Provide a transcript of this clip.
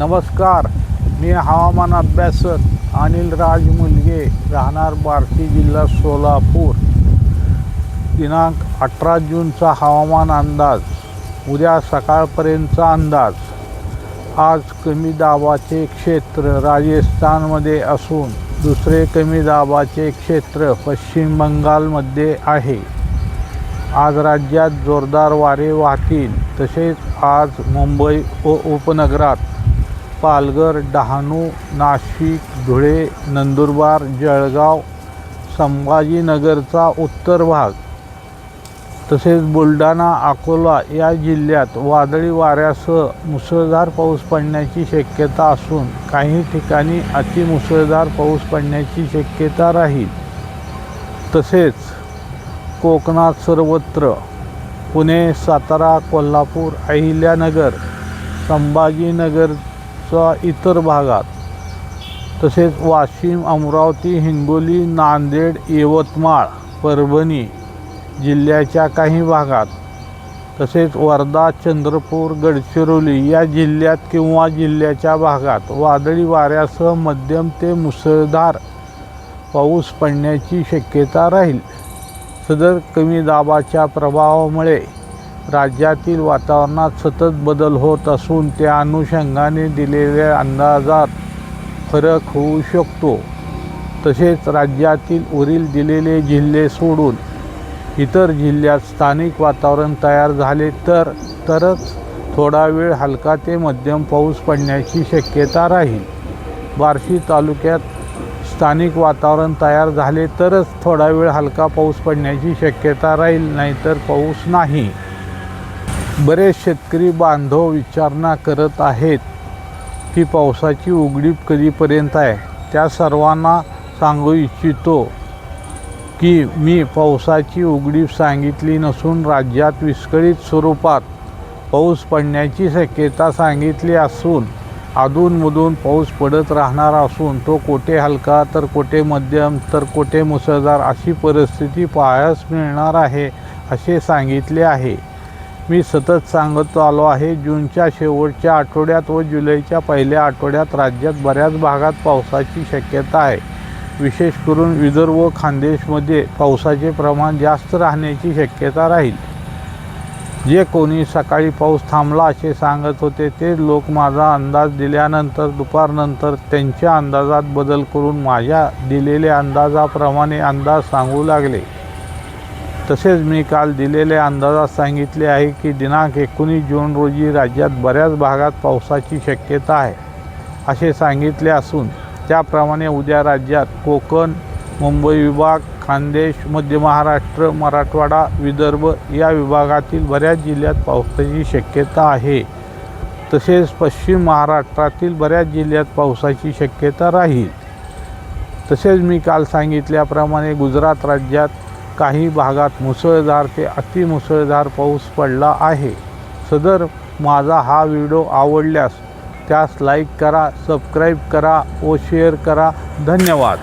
नमस्कार. मी हवामान अभ्यासक अनिल राज मुलगे राहणार बार्शी जिल्हा सोलापूर. दिनांक अठरा जूनचा हवामान अंदाज उद्या सकाळपर्यंतचा अंदाज. आज कमी दाबाचे क्षेत्र राजस्थानमध्ये असून दुसरे कमी दाबाचे क्षेत्र पश्चिम बंगालमध्ये आहे. आज राज्यात जोरदार वारे वाहतील तसेच आज मुंबई व उपनगरात पालघर डहाणू नाशिक धुळे नंदुरबार जळगाव संभाजीनगरचा उत्तर भाग तसेच बुलढाणा अकोला या जिल्ह्यात वादळी वाऱ्यासह मुसळधार पाऊस पडण्याची शक्यता असून काही ठिकाणी अतिमुसळधार पाऊस पडण्याची शक्यता राहील. तसेच कोकणात सर्वत्र पुणे सातारा कोल्हापूर अहिल्यानगर संभाजीनगर महाराष्ट्राच्या इतर भागात. तसेच वाशिम अमरावती हिंगोली नांदेड यवतमाळ परभणी जिल्ह्याच्या काही भागात. तसेच वर्धा चंद्रपूर गडचिरोली या जिल्ह्यात किंवा जिल्ह्याच्या भागात वादळी वाऱ्यासह मध्यम ते मुसळधार पाऊस पडण्याची शक्यता राहील. सदर कमी दाबाच्या प्रभावामुळे राज्यातील वातावरणात सतत बदल होत असून त्या अनुषंगाने दिलेल्या अंदाजात फरक होऊ शकतो. तसेच राज्यातील उरील दिलेले जिल्हे सोडून इतर जिल्ह्यात स्थानिक वातावरण तयार झाले तर तरच थोडा वेळ हलका ते मध्यम पाऊस पडण्याची शक्यता राहील. बार्शी तालुक्यात स्थानिक वातावरण तयार झाले तरच थोडा वेळ हलका पाऊस पडण्याची शक्यता राहील नाहीतर पाऊस नाही. बरेच शेतकरी बांधव विचारणा करत आहेत. की पावसाची उघडीप कधीपर्यंत आहे? त्या सर्वांना सांगू इच्छितो की मी पावसाची उघडीप सांगितली नसून राज्यात विस्कळीत स्वरूपात पाऊस पडण्याची शक्यता सांगितली असून अधूनमधून पाऊस पडत राहणार असून तो कोठे हलका तर कोठे मध्यम तर कोठे मुसळधार अशी परिस्थिती पाहायस मिळणार आहे असे सांगितले आहे. मी सतत सांगत आलो आहे जूनच्या शेवटच्या आठवड्यात व जुलैच्या पहिल्या आठवड्यात राज्यात बऱ्याच भागात पावसाची शक्यता आहे. विशेष करून विदर्भ व खानदेशमध्ये पावसाचे प्रमाण जास्त राहण्याची शक्यता राहील. जे कोणी सकाळी पाऊस थांबला असे सांगत होते ते लोक माझा अंदाज दिल्यानंतर दुपारनंतर त्यांच्या अंदाजात बदल करून माझ्या दिलेल्या अंदाजाप्रमाणे अंदाज सांगू लागले. तसेच मी काल दिलेल्या अंदाजात सांगितले आहे की दिनांक एकोणीस जून रोजी राज्यात बऱ्याच भागात पावसाची शक्यता आहे असे सांगितले असून त्याप्रमाणे उद्या राज्यात कोकण मुंबई विभाग खानदेश मध्य महाराष्ट्र मराठवाडा विदर्भ या विभागातील बऱ्याच जिल्ह्यात पावसाची शक्यता आहे. तसेच पश्चिम महाराष्ट्रातील बऱ्याच जिल्ह्यात पावसाची शक्यता राहील. तसेच मी काल सांगितल्याप्रमाणे गुजरात राज्यात काही भागात मुसळधार ते अतिमुसळधार पाऊस पडला आहे. सदर माझा हा व्हिडिओ आवडल्यास त्यास लाईक करा सबस्क्राईब करा व शेअर करा. धन्यवाद.